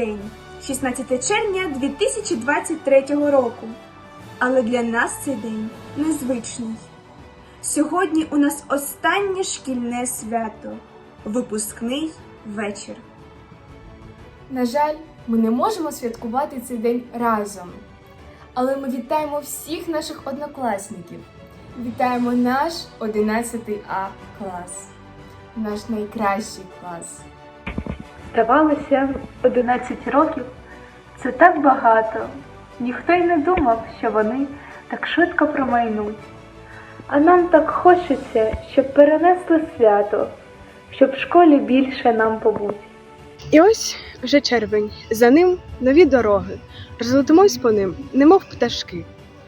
день, 16 червня 2023 року. Але для нас цей день незвичний. Сьогодні у нас останнє шкільне свято випускний вечір. На жаль, ми не можемо святкувати цей день разом. Але ми вітаємо всіх наших однокласників. Вітаємо наш 11 А клас, наш найкращий клас. Здавалося, 11 років це так багато. Ніхто й не думав, що вони так швидко промайнуть. А нам так хочеться, щоб перенесли свято, щоб в школі більше нам побуть. І ось вже червень, за ним нові дороги. Розлетимось по ним, немов пташки,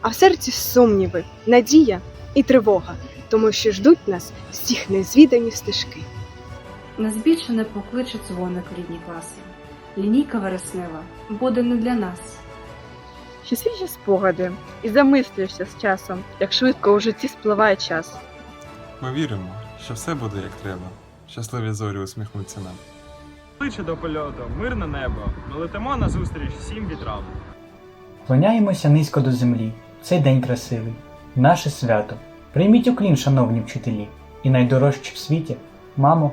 а в серці сумніви, надія і тривога, тому що ждуть нас всіх незвідані стежки. Нас більше не покличе дзвоник в рідні класи. Лінійка вереснева буде не для нас. Ще свіжі спогади, і замислюєшся з часом, як швидко у житті спливає час. Ми віримо, що все буде як треба. Щасливі зорі усміхнуться нам. Кличе до польоту, мирне небо, ми летимо назустріч всім вітрам. Клоняємося низько до землі. Цей день красивий, наше свято. Прийміть уклін, шановні вчителі, і найдорожчі в світі мамо,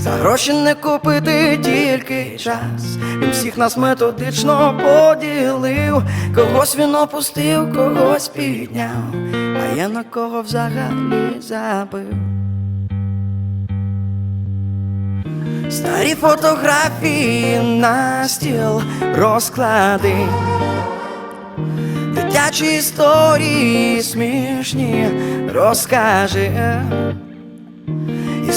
За гроші не купити тільки час. Він всіх нас методично поділив, когось він опустив, когось підняв, а я на кого взагалі забив. Старі фотографії на стіл розклади, дитячі історії смішні розкажи.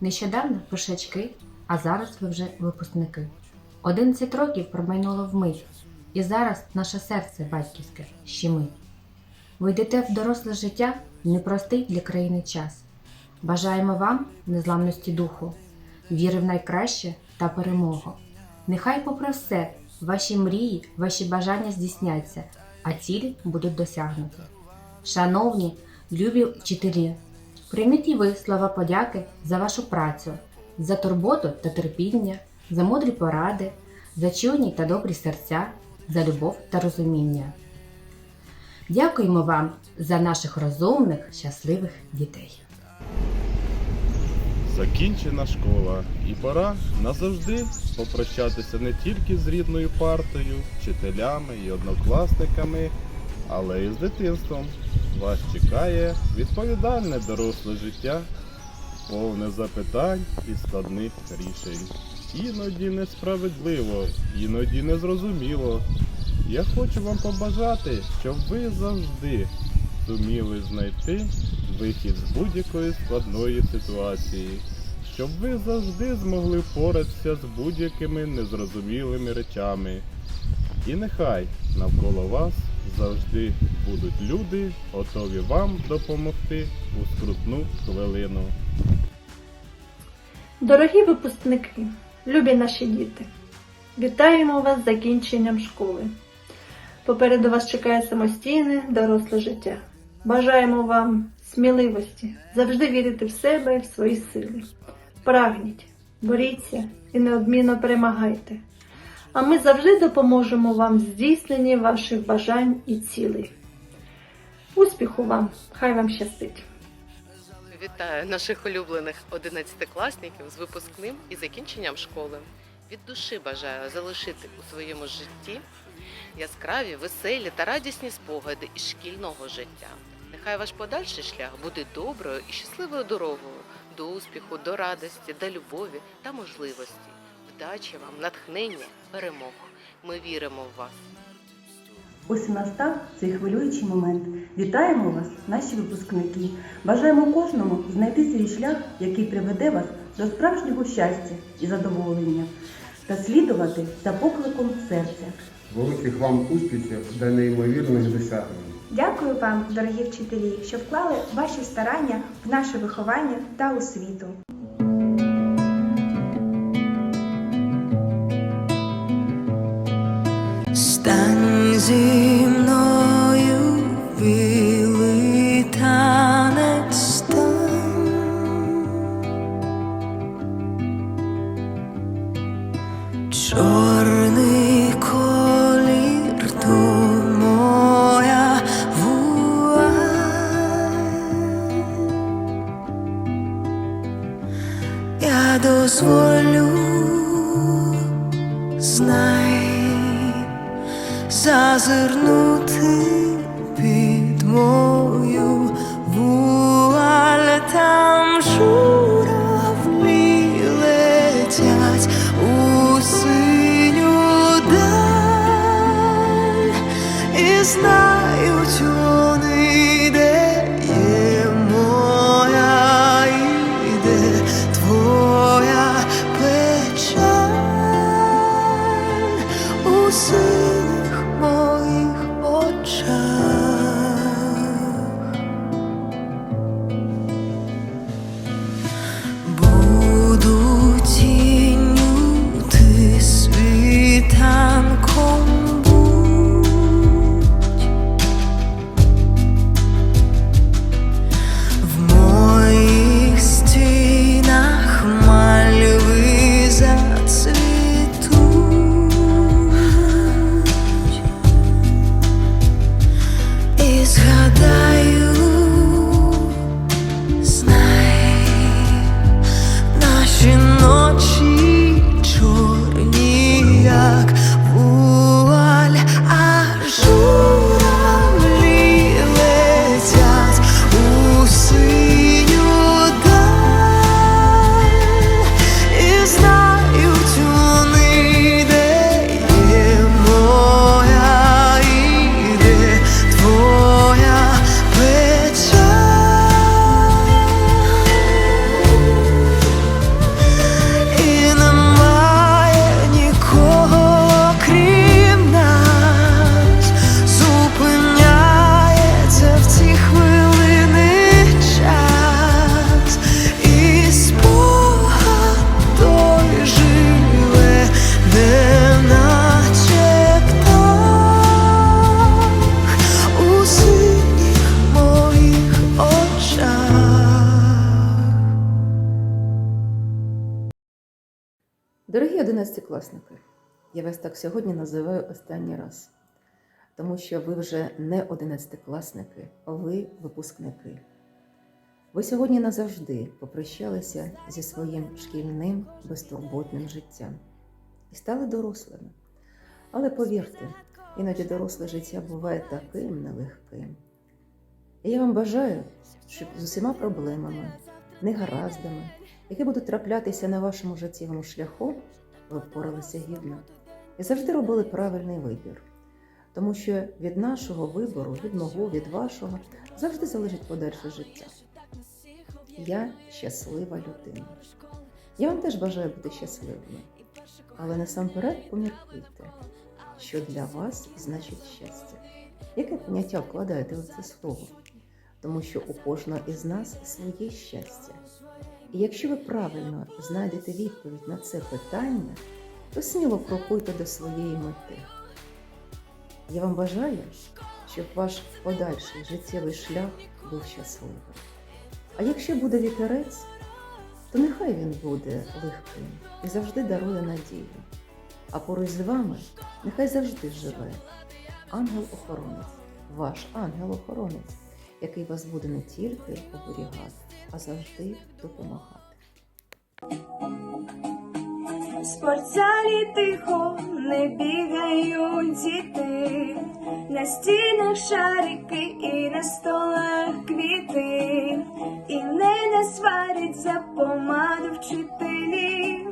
нещодавно пишачки, а зараз ви вже випускники. 11 років промайнуло вмить, і зараз наше серце батьківське щемить. Ви йдете в доросле життя в непростий для країни час. Бажаємо вам незламності духу, віри в найкраще та перемогу. Нехай, попри все, ваші мрії, ваші бажання здійсняться, а цілі будуть досягнуті. Шановні, любі вчителі, прийміть і ви слова подяки за вашу працю, за турботу та терпіння, за мудрі поради, за чуйні та добрі серця, за любов та розуміння. Дякуємо вам за наших розумних, щасливих дітей. Закінчена школа, і пора назавжди попрощатися не тільки з рідною партою, вчителями і однокласниками, але й з дитинством. Вас чекає відповідальне доросле життя, повне запитань і складних рішень. Іноді несправедливо, іноді незрозуміло. Я хочу вам побажати, щоб ви завжди зуміли знайти вихід з будь-якої складної ситуації, щоб ви завжди змогли впоратися з будь-якими незрозумілими речами. І нехай навколо вас завжди будуть люди, готові вам допомогти у скрутну хвилину. Дорогі випускники, любі наші діти, вітаємо вас з закінченням школи. Попереду вас чекає самостійне доросле життя. Бажаємо вам сміливості, завжди вірити в себе і в свої сили. Прагніть, боріться і неодмінно перемагайте. А ми завжди допоможемо вам в здійсненні ваших бажань і цілей. Успіху вам! Хай вам щастить! Вітаю наших улюблених одинадцятикласників з випускним і закінченням школи. Від душі бажаю залишити у своєму житті яскраві, веселі та радісні спогади із шкільного життя. Нехай ваш подальший шлях буде доброю і щасливою дорогою до успіху, до радості, до любові та можливості. Вдачі вам, натхнення, перемог. Ми віримо в вас. Ось і настав цей хвилюючий момент. Вітаємо вас, наші випускники. Бажаємо кожному знайти свій шлях, який приведе вас до справжнього щастя і задоволення, та слідувати за покликом серця. Великих вам успіхів та неймовірних досягнень. Дякую вам, дорогі вчителі, що вклали ваші старання в наше виховання та освіту. easy. Зазирнути під мою вуаль. Там журавлі летять одинадцятикласники, я вас так сьогодні називаю останній раз, тому що ви вже не одинадцятикласники, а ви випускники. Ви сьогодні назавжди попрощалися зі своїм шкільним безтурботним життям і стали дорослими. Але повірте, іноді доросле життя буває таким нелегким. І я вам бажаю, щоб з усіма проблемами, негараздами, які будуть траплятися на вашому життєвому шляху, ви впоралися гідно і завжди робили правильний вибір. Тому що від нашого вибору, від мого, від вашого, завжди залежить подальше життя. Я щаслива людина. Я вам теж бажаю бути щасливими. Але насамперед поміркуйте, що для вас значить щастя. Яке поняття вкладаєте в це слово? Тому що у кожного із нас своє щастя. І якщо ви правильно знайдете відповідь на це питання, то сміло крокуйте до своєї мети. Я вам бажаю, щоб ваш подальший життєвий шлях був щасливим. А якщо буде вітерець, то нехай він буде легким і завжди дарує надію. А поруч з вами нехай завжди живе ангел-охоронець, ваш ангел-охоронець, який вас буде не тільки оберігати, а завжди допомагати. В спортзалі тихо не бігають діти, на стінах шарики і на столах квіти, і не не сварять за помаду вчителі.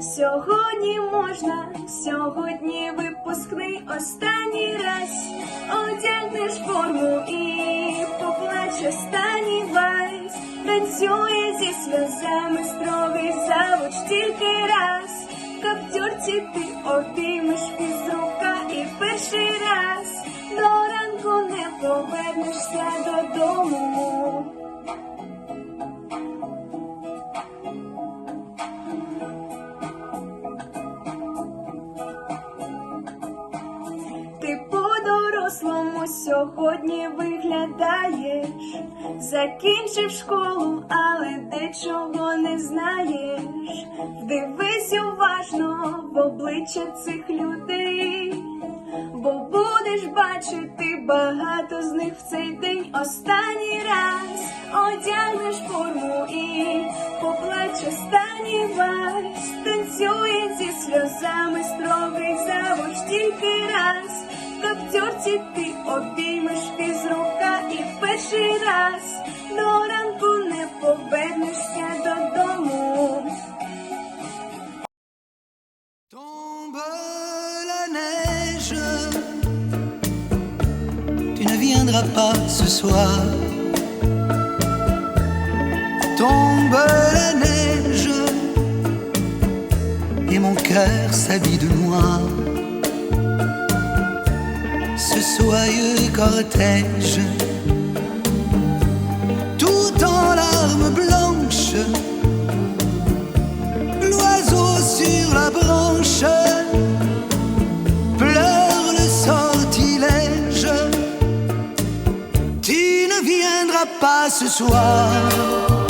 Сьогодні можна, сьогодні випускний останній раз одягнеш форму і поплач останній вальс. Танцює зі сльозами строгий завуч тільки раз. Каптюрці ти обіймеш фізрука і перший раз до ранку не повернешся додому. Сьогодні виглядаєш, закінчив школу, але дечого не знаєш. Вдивись уважно в обличчя цих людей, бо будеш бачити багато з них в цей день останній раз. Одягнеш форму і поплач останній вальс, танцює зі сльозами строгий завуч тільки раз. В каптюрці ти обіймеш фізрука і перший раз до ранку не повернешся додому. la neige. Tu ne viendras pas ce soir. Tombe la neige et mon cœur s'habille de noir. Soyeux cortège, tout en larmes blanches, l'oiseau sur la branche pleure le sortilège. Tu ne viendras pas ce soir.